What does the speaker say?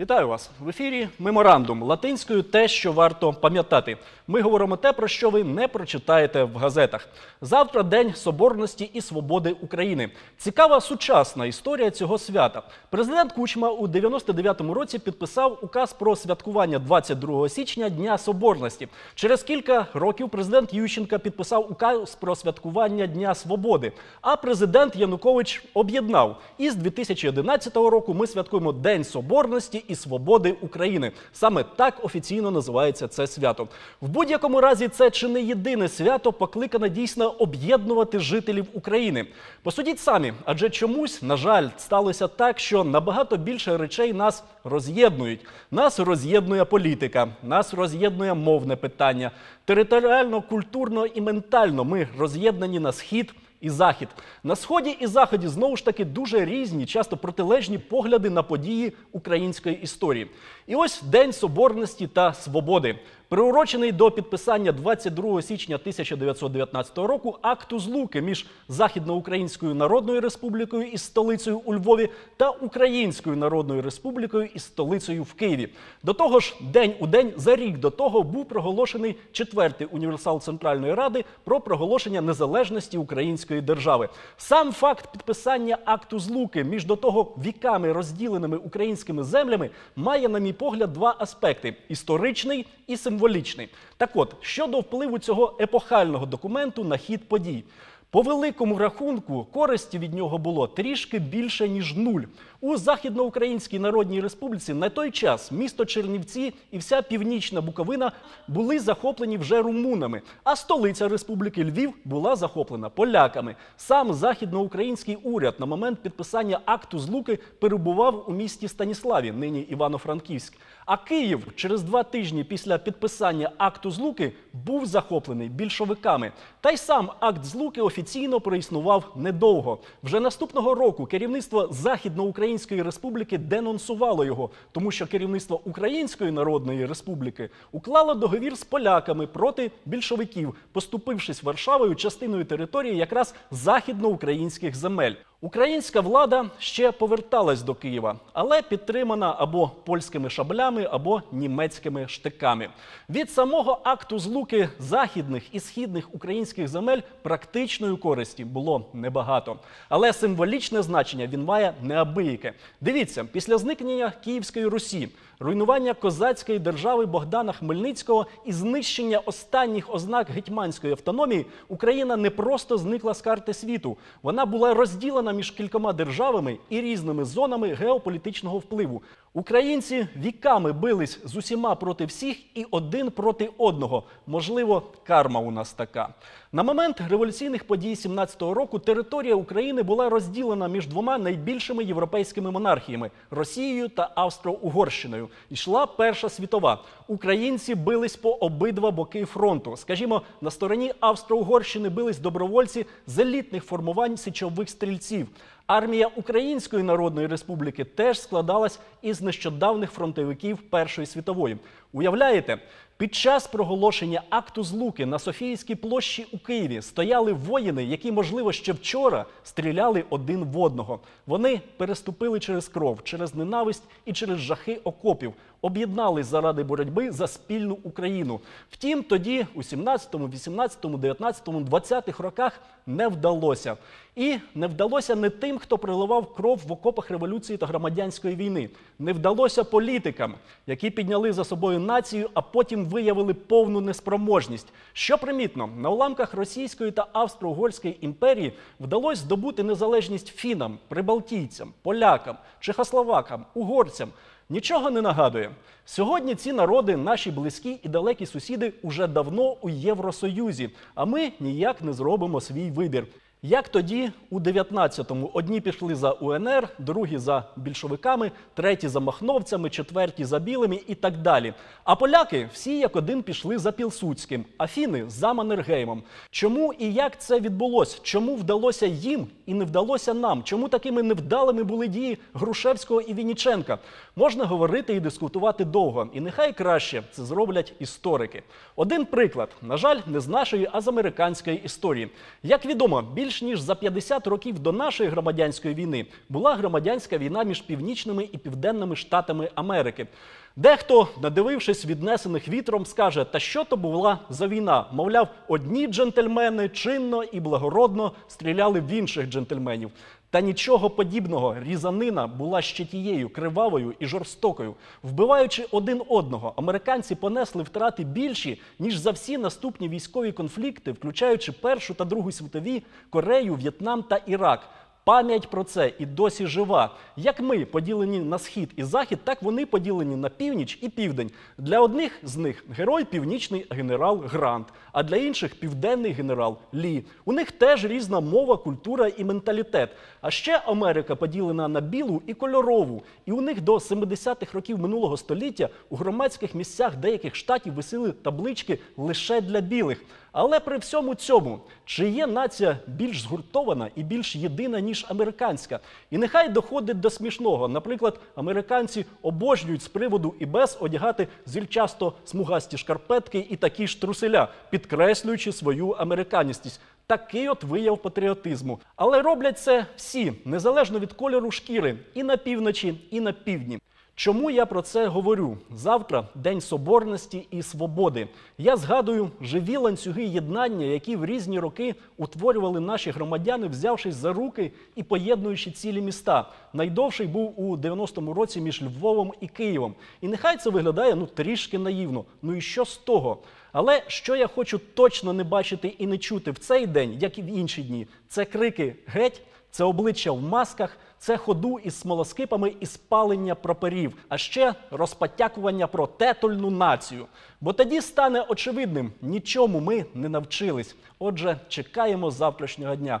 Вітаю вас в ефірі. Меморандум латинською те, що варто пам'ятати. Ми говоримо те, про що ви не прочитаєте в газетах. Завтра День Соборності і Свободи України. Цікава сучасна історія цього свята. Президент Кучма у 99-му році підписав указ про святкування 22 січня Дня Соборності. Через кілька років президент Ющенка підписав указ про святкування Дня Свободи. А президент Янукович об'єднав. І з 2011 року ми святкуємо День Соборності і Свободи України. Саме так офіційно називається це свято. В будь-якому разі це чи не єдине свято покликане дійсно об'єднувати жителів України. Посудіть самі, адже чомусь, на жаль, сталося так, що набагато більше речей нас роз'єднують. Нас роз'єднує політика, нас роз'єднує мовне питання. Територіально, культурно і ментально ми роз'єднані на схід і захід. На сході і заході знову ж таки дуже різні, часто протилежні погляди на події української історії. І ось День Соборності та Свободи. Приурочений до підписання 22 січня 1919 року акту злуки між Західноукраїнською Народною Республікою із столицею у Львові та Українською Народною Республікою із столицею в Києві. До того ж, день у день за рік до того був проголошений четвертий універсал Центральної Ради про проголошення незалежності української держави. Сам факт підписання акту злуки між до того віками розділеними українськими землями має, на мій погляд, два аспекти: історичний і символічний. Так от, щодо впливу цього епохального документу на хід подій. По великому рахунку користі від нього було трішки більше ніж нуль. У Західноукраїнській Народній Республіці на той час місто Чернівці і вся північна Буковина були захоплені вже румунами, а столиця Республіки Львів була захоплена поляками. Сам західноукраїнський уряд на момент підписання акту злуки перебував у місті Станіславі, нині Івано-Франківськ. А Київ через два тижні після підписання акту злуки був захоплений більшовиками. Та й сам акт злуки офіційно проіснував недовго. Вже наступного року керівництво Західноукраїнської Республіки денонсувало його, тому що керівництво Української Народної Республіки уклало договір з поляками проти більшовиків, поступившись Варшавою частиною території якраз західноукраїнських земель. Українська влада ще поверталась до Києва, але підтримана або польськими шаблями, або німецькими штиками. Від самого акту злуки західних і східних українських земель практичної користі було небагато. Але символічне значення він має неабияке. Дивіться, після зникнення Київської Русі, руйнування козацької держави Богдана Хмельницького і знищення останніх ознак гетьманської автономії, Україна не просто зникла з карти світу, вона була розділена між кількома державами і різними зонами геополітичного впливу. Українці віками бились з усіма проти всіх і один проти одного. Можливо, карма у нас така. На момент революційних подій 17-го року територія України була розділена між двома найбільшими європейськими монархіями Росією та Австро-Угорщиною. Йшла Перша світова. Українці бились по обидва боки фронту. Скажімо, на стороні Австро-Угорщини бились добровольці з елітних формувань січових стрільців. Армія Української Народної Республіки теж складалась із нещодавних фронтовиків Першої світової. Уявляєте, під час проголошення акту злуки на Софіївській площі у Києві стояли воїни, які, можливо, ще вчора стріляли один в одного. Вони переступили через кров, через ненависть і через жахи окопів, об'єднались заради боротьби за спільну Україну. Втім, тоді, у 17, 18, 19, 20 роках не вдалося. І не вдалося не тим, хто приливав кров в окопах революції та громадянської війни. Не вдалося політикам, які підняли за собою націю, а потім виявили повну неспроможність. Що примітно, на уламках Російської та Австро-Угорської імперії вдалося здобути незалежність фінам, прибалтійцям, полякам, чехословакам, угорцям. Нічого не нагадує. Сьогодні ці народи, наші близькі і далекі сусіди, уже давно у Євросоюзі, а ми ніяк не зробимо свій вибір. Як тоді, у 19-му одні пішли за УНР, другі за більшовиками, треті за махновцями, четверті за білими і так далі. А поляки всі як один пішли за Пілсудським, а фіни за Маннергеймом. Чому і як це відбулося? Чому вдалося їм і не вдалося нам? Чому такими невдалими були дії Грушевського і Вінніченка? Можна говорити і дискутувати довго, і нехай краще це зроблять історики. Один приклад, на жаль, не з нашої, а з американської історії. Як відомо, більше більш ніж за 50 років до нашої громадянської війни була громадянська війна між північними і південними штатами Америки. Дехто, надивившись віднесених вітром, скаже, та що то була за війна? Мовляв, одні джентльмени чинно і благородно стріляли в інших джентльменів. Та нічого подібного різанина була ще тією кривавою і жорстокою. Вбиваючи один одного, американці понесли втрати більші ніж за всі наступні військові конфлікти, включаючи Першу та Другу світові, Корею, В'єтнам та Ірак. Пам'ять про це і досі жива. Як ми поділені на схід і захід, так вони поділені на північ і південь. Для одних з них герой північний генерал Грант, а для інших південний генерал Лі. У них теж різна мова, культура і менталітет. А ще Америка поділена на білу і кольорову. І у них до 70-х років минулого століття у громадських місцях деяких штатів висили таблички лише для білих. Але при всьому цьому, чи є нація більш згуртована і більш єдина, ніж американська? І нехай доходить до смішного. Наприклад, американці обожнюють з приводу і без одягати зільчасто смугасті шкарпетки і такі ж труселя, підкреслюючи свою американістість. Такий от вияв патріотизму. Але роблять це всі, незалежно від кольору шкіри, і на півночі, і на півдні. Чому я про це говорю? Завтра День Соборності і Свободи. Я згадую живі ланцюги єднання, які в різні роки утворювали наші громадяни, взявшись за руки і поєднуючи цілі міста. Найдовший був у 90-му році між Львовом і Києвом. І нехай це виглядає ну трішки наївно. Ну і що з того? Але що я хочу точно не бачити і не чути в цей день, як і в інші дні, це крики геть. Це обличчя в масках, це ходу із смолоскипами і спалення прапорів, а ще розпотякування про тетульну націю. Бо тоді стане очевидним, нічому ми не навчились. Отже, чекаємо завтрашнього дня.